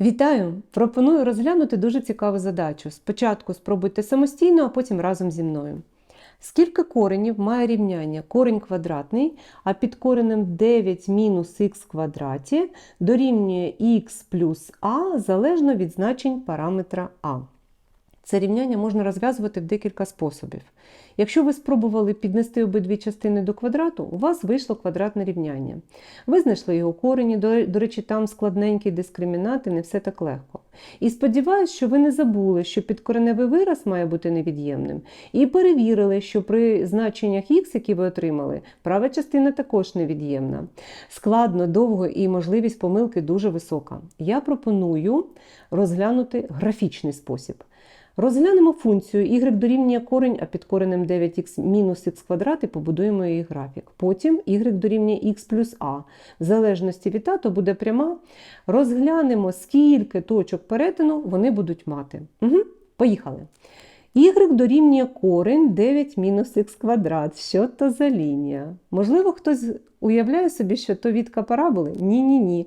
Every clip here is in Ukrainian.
Вітаю! Пропоную розглянути дуже цікаву задачу. Спочатку спробуйте самостійно, а потім разом зі мною. Скільки коренів має рівняння корень квадратний, а під коренем 9 мінус х квадраті дорівнює х плюс а залежно від значень параметра а. Це рівняння можна розв'язувати в декілька способів. Якщо ви спробували піднести обидві частини до квадрату, у вас вийшло квадратне рівняння. Ви знайшли його корені, до, речі, там складненький дискримінат і не все так легко. І сподіваюся, що ви не забули, що підкореневий вираз має бути невід'ємним, і перевірили, що при значеннях х, які ви отримали, права частина також невід'ємна. Складно, довго і можливість помилки дуже висока. Я пропоную розглянути графічний спосіб. Розглянемо функцію y дорівнює корень, а під коренем 9х мінус х квадрат і побудуємо її графік. Потім y дорівнює х плюс а. В залежності від а, то буде пряма. Розглянемо, скільки точок перетину вони будуть мати. Угу. Поїхали. Y дорівнює корень 9 мінус х квадрат. Що то за лінія? Можливо, хтось уявляє собі, що то відка параболи? Ні-ні ні.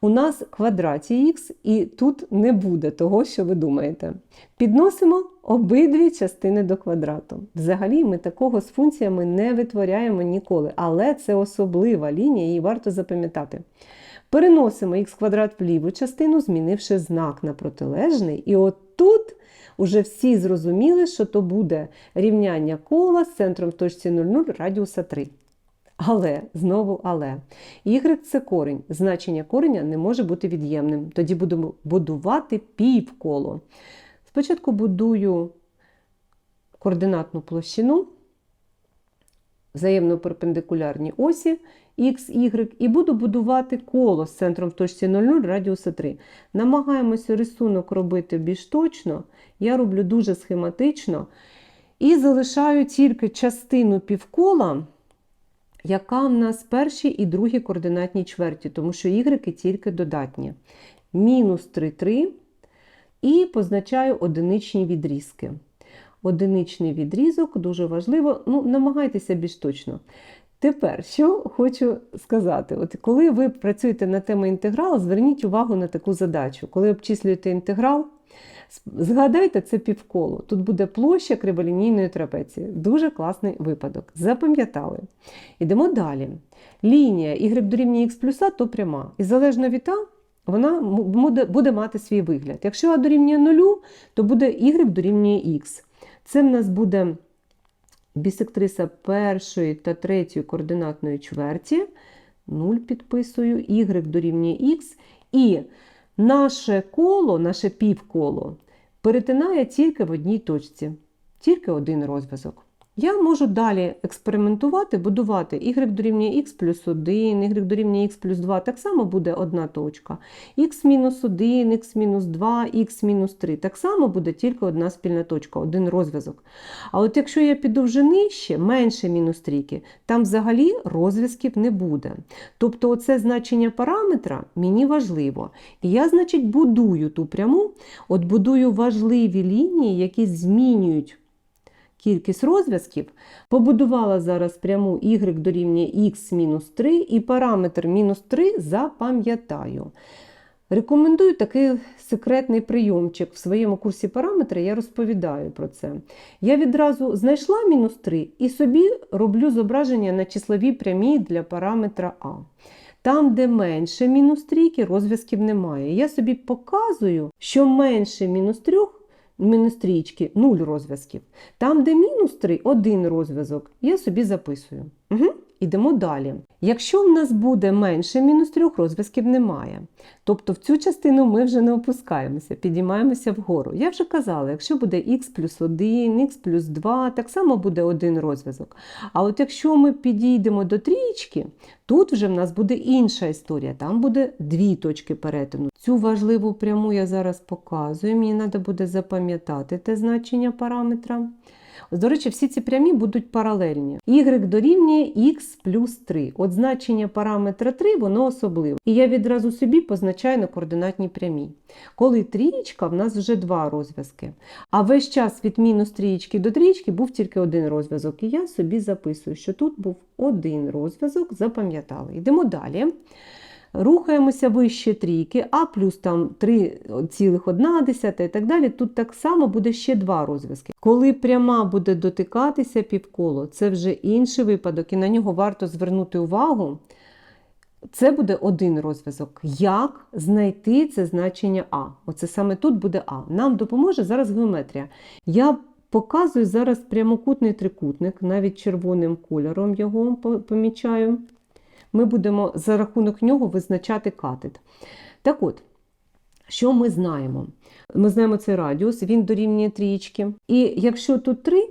У нас квадраті х, і тут не буде того, що ви думаєте. Підносимо обидві частини до квадрату. Взагалі, ми такого з функціями не витворяємо ніколи, але це особлива лінія, її варто запам'ятати. Переносимо х квадрат в ліву частину, змінивши знак на протилежний, і от тут уже всі зрозуміли, що то буде рівняння кола з центром в точці 0,0 радіуса 3. Але, знову але. Y це корінь. Значення кореня не може бути від'ємним. Тоді будемо будувати півколо. Спочатку будую координатну площину, взаємно перпендикулярні осі X, Y, і буду будувати коло з центром в точці 0,0 радіуса 3. Намагаємося рисунок робити більш точно. Я роблю дуже схематично. І залишаю тільки частину півкола, яка в нас перші і другі координатні чверті, тому що y тільки додатні. Мінус 3, 3. І позначаю одиничні відрізки. Одиничний відрізок дуже важливо, ну, намагайтеся більш точно. Тепер, що хочу сказати, От коли ви працюєте на тему інтеграл, зверніть увагу на таку задачу. Коли обчислюєте інтеграл, згадайте це півколо. Тут буде площа криволінійної трапеції. Дуже класний випадок. Запам'ятали. Йдемо далі. Лінія y дорівнює х плюс а, то пряма. І залежно від а, вона буде мати свій вигляд. Якщо а дорівнює нулю, то буде y дорівнює х. Це в нас буде бісектриса першої та третьої координатної чверті. 0 підписую, y дорівнює х. І наше коло, наше півколо перетинає тільки в одній точці, тільки один розв'язок. Я можу далі експериментувати, будувати y дорівнює х плюс 1, y дорівнює х плюс 2, так само буде одна точка. х мінус 1, х мінус 2, х мінус 3. Так само буде тільки одна спільна точка, один розв'язок. А от якщо я піду вже нижче, менше мінус трійки, там взагалі розв'язків не буде. Тобто оце значення параметра мені важливо. І я, значить, будую ту пряму, от будую важливі лінії, які змінюють кількість розв'язків, побудувала зараз пряму y дорівнює x-3 і параметр мінус 3 запам'ятаю. Рекомендую такий секретний прийомчик в своєму курсі параметри, я розповідаю про це. Я відразу знайшла мінус 3 і собі роблю зображення на числовій прямій для параметра А. Там, де менше мінус трійки, розв'язків немає. Я собі показую, що менше мінус 3 мінус трічки 0 розв'язків. Там, де мінус 3, один розв'язок, я собі записую. Угу. Ідемо далі. Якщо в нас буде менше мінус 3, розв'язків немає. Тобто в цю частину ми вже не опускаємося, підіймаємося вгору. Я вже казала, якщо буде х плюс 1, х плюс 2, так само буде один розв'язок. А от якщо ми підійдемо до трієчки, тут вже в нас буде інша історія, там буде дві точки перетину. Цю важливу пряму я зараз показую, мені треба буде запам'ятати те значення параметра. До речі, всі ці прямі будуть паралельні. Y дорівнює x плюс 3. От значення параметра 3, воно особливе. І я відразу собі позначаю на координатній прямій. Коли трієчка, в нас вже два розв'язки. А весь час від мінус трієчки до трієчки був тільки один розв'язок. І я собі записую, що тут був один розв'язок, запам'ятали. Йдемо далі. Рухаємося вище трійки, а плюс там 3,1 і так далі. Тут так само буде ще два розв'язки. Коли пряма буде дотикатися півколо, це вже інший випадок, і на нього варто звернути увагу. Це буде один розв'язок. Як знайти це значення А? Оце саме тут буде А. Нам допоможе зараз геометрія. Я показую зараз прямокутний трикутник, навіть червоним кольором його помічаю. Ми будемо за рахунок нього визначати катет. Так от, що ми знаємо? Ми знаємо цей радіус, він дорівнює трієчки. І якщо тут 3,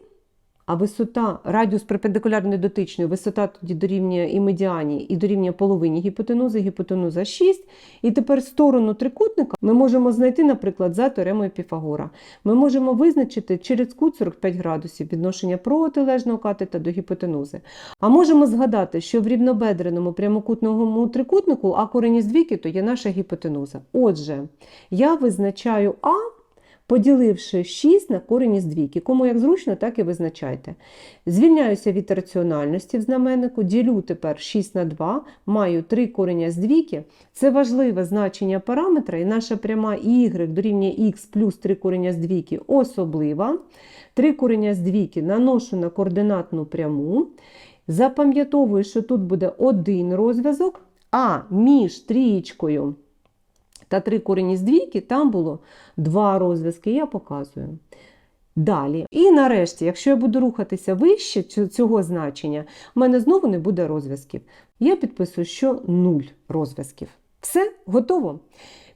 а висота, радіус перпендикулярної дотичної, висота тоді дорівнює і медіані, і дорівнює половині гіпотенузи, гіпотенуза 6. І тепер сторону трикутника ми можемо знайти, наприклад, за теоремою Піфагора. Ми можемо визначити через кут 45 градусів відношення протилежного катета до гіпотенузи. А можемо згадати, що в рівнобедреному прямокутному трикутнику А корені з двійки, то є наша гіпотенуза. Отже, я визначаю А поділивши 6 на корені з двійки. Кому як зручно, так і визначайте. Звільняюся від раціональності в знаменнику, ділю тепер 6 на 2, маю 3 кореня з двійки. Це важливе значення параметра, і наша пряма y дорівнює х плюс 3 кореня з двійки особлива. 3 кореня з двійки наношу на координатну пряму. Запам'ятовую, що тут буде один розв'язок, а між трієчкою та три корені з двійки, там було два розв'язки, я показую. Далі. І нарешті, якщо я буду рухатися вище цього значення, в мене знову не буде розв'язків. Я підписую, що нуль розв'язків. Все, готово.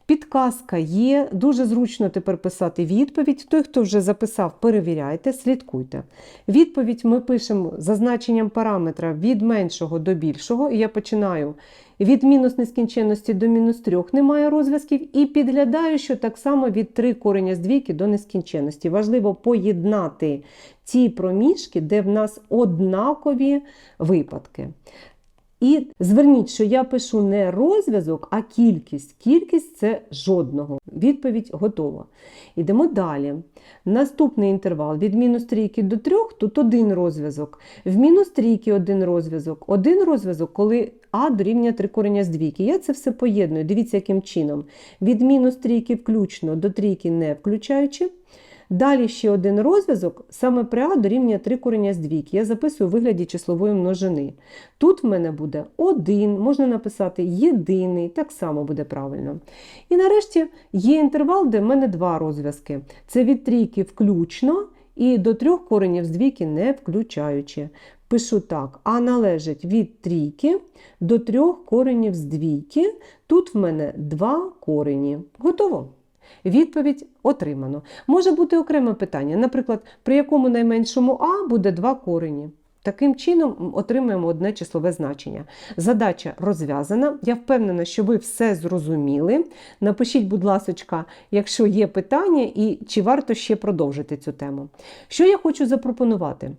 Підказка є, дуже зручно тепер писати відповідь. Той, хто вже записав, перевіряйте, слідкуйте. Відповідь ми пишемо за значенням параметра від меншого до більшого. І я починаю від мінус нескінченності до мінус 3 немає розв'язків, і підглядаю, що так само від 3 кореня з двійки до нескінченності. Важливо поєднати ті проміжки, де в нас однакові випадки. І зверніть, що я пишу не розв'язок, а кількість. Кількість це жодного. Відповідь готова. Йдемо далі. Наступний інтервал від мінус трійки до 3, тут один розв'язок. В мінус трійки один розв'язок. Один розв'язок, коли А дорівнює 3 корення з двійки. Я це все поєдную. Дивіться, яким чином. Від мінус трійки включно до трійки не включаючи. Далі ще один розв'язок, саме при А дорівнює 3 корення з двійки. Я записую у вигляді числової множини. Тут в мене буде один, можна написати єдиний, так само буде правильно. І нарешті є інтервал, де в мене два розв'язки. Це від трійки включно і до трьох коренів з двійки не включаючи. Пишу так, а належить від трійки до трьох коренів з двійки. Тут в мене два корені. Готово. Відповідь отримано. Може бути окреме питання, наприклад, при якому найменшому А буде два корені. Таким чином отримаємо одне числове значення. Задача розв'язана. Я впевнена, що ви все зрозуміли. Напишіть, будь ласка, якщо є питання, і чи варто ще продовжити цю тему. Що я хочу запропонувати?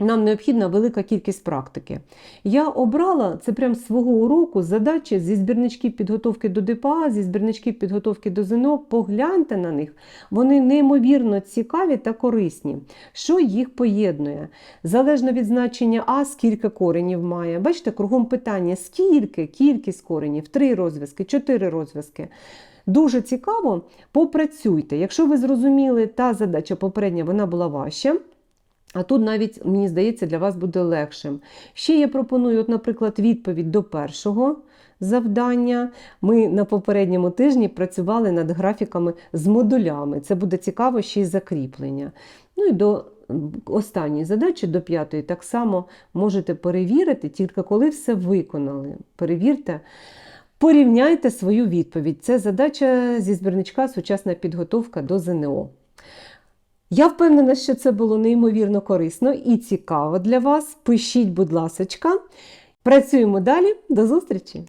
Нам необхідна велика кількість практики. Я обрала це прям свого уроку задачі зі збірничків підготовки до ДПА, зі збірничків підготовки до ЗНО. Погляньте на них, вони неймовірно цікаві та корисні. Що їх поєднує? Залежно від значення А, скільки коренів має. Бачите, кругом питання: скільки, кількість коренів, три розв'язки, чотири розв'язки. Дуже цікаво, попрацюйте. Якщо ви зрозуміли, та задача попередня вона була важча. А тут навіть, мені здається, для вас буде легшим. Ще я пропоную, от, наприклад, відповідь до першого завдання. Ми на попередньому тижні працювали над графіками з модулями. Це буде цікаво ще й закріплення. Ну і до останньої задачі, до п'ятої, так само можете перевірити, тільки коли все виконали. Перевірте. Порівняйте свою відповідь. Це задача зі збірничка Сучасна підготовка до ЗНО. Я впевнена, що це було неймовірно корисно і цікаво для вас. Пишіть, будь ласка. Працюємо далі. До зустрічі!